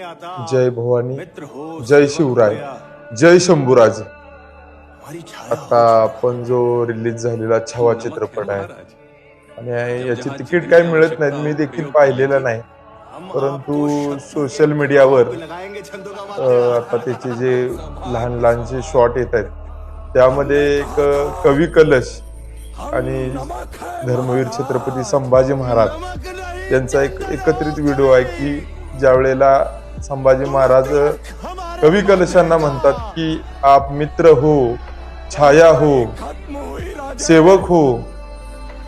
जय भवानी जय शिवराय जय शंभूराज। आता आपण जो रिलीज झालेला छावा चित्रपट आहे आणि याची तिकीट काही मिळत नाहीत मी देखील पाहिलेलं नाही। परंतु सोशल मीडियावर आता त्याचे जे लहान लहानसे शॉर्ट येत आहेत त्यामध्ये एक कवी कलश आणि धर्मवीर छत्रपती संभाजी महाराज यांचा एक एकत्रित व्हिडिओ आहे की ज्या वेळेला संभाजी महाराज कवी कलशांना म्हणतात की आप मित्र हो छाया हो सेवक हो.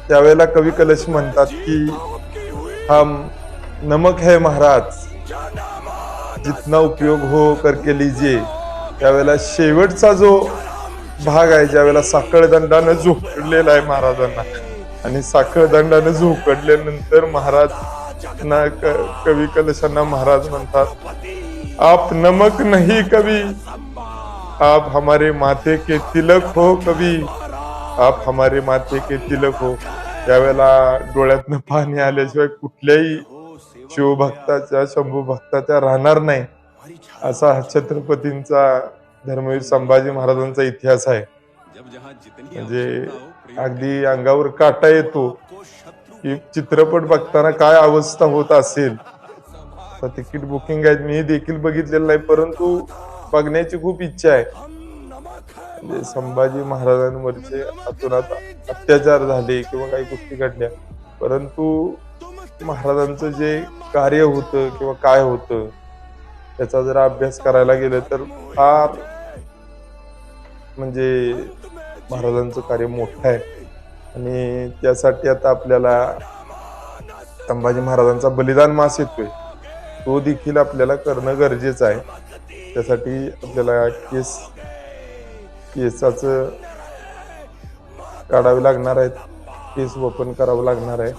त्यावेळेला कवी कलश म्हणतात की हम नमक है महाराज जितना उपयोग हो करके लीजिए. त्यावेळेला शेवटचा जो भाग आहे ज्यावेळेला साखळदंडानं झोकडलेला आहे महाराजांना आणि साखळदंडानं झोकडल्यानंतर महाराज ना कवी कलशांना महाराज म्हणतात आप नमक नाही कवी आप हमारे माथे के तिलक हो कवी आप हमारे माथे के तिलक हो. त्यावेळेला डोळ्यातनं पाणी आल्याशिवाय कुठल्याही शिवभक्ताच्या शंभू भक्ताच्या राहणार नाही. असा छत्रपतींचा धर्मवीर संभाजी महाराजांचा इतिहास आहे. म्हणजे अगदी अंगावर काटा येतो. की चित्रपट बघताना काय अवस्था होत असेल? तिकीट बुकिंग आहेत मी देखील बघितलेलं नाही परंतु बघण्याची खूप इच्छा आहे. म्हणजे संभाजी महाराजांवरचे अतोनात अत्याचार झाले किंवा काही गोष्टी घडल्या परंतु महाराजांचं जे कार्य होतं किंवा काय होतं त्याचा जर अभ्यास करायला गेलं तर फार म्हणजे महाराजांचं कार्य मोठं आहे. आणि त्यासाठी आता आपल्याला संभाजी महाराजांचा बलिदान मास येतोय. तो देखील आपल्याला करणं गरजेचं आहे. त्यासाठी आपल्याला केस केसाचं काढावे लागणार आहेत. केस ओपन करावं लागणार आहे.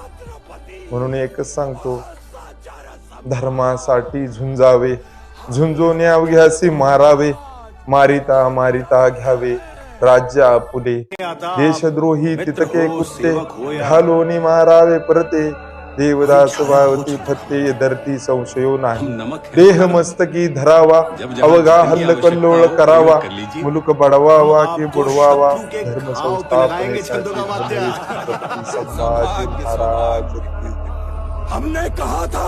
म्हणून एकच सांगतो धर्मासाठी झुंजावे. झुंजून अवघ्यासी मारावे. मारिता मारिता घ्यावे. राज्य आपुले. देशद्रोही तितके कुत्ते. घालोनी मारावे परते. देवदास वावती फत्ते धरती संशयो नाही. देह मस्तकी धरावा. अवघा हल्ल कल्लोळ करावा. मुलुक बडवावा की बुडवावा. धर्म की हमने कहा था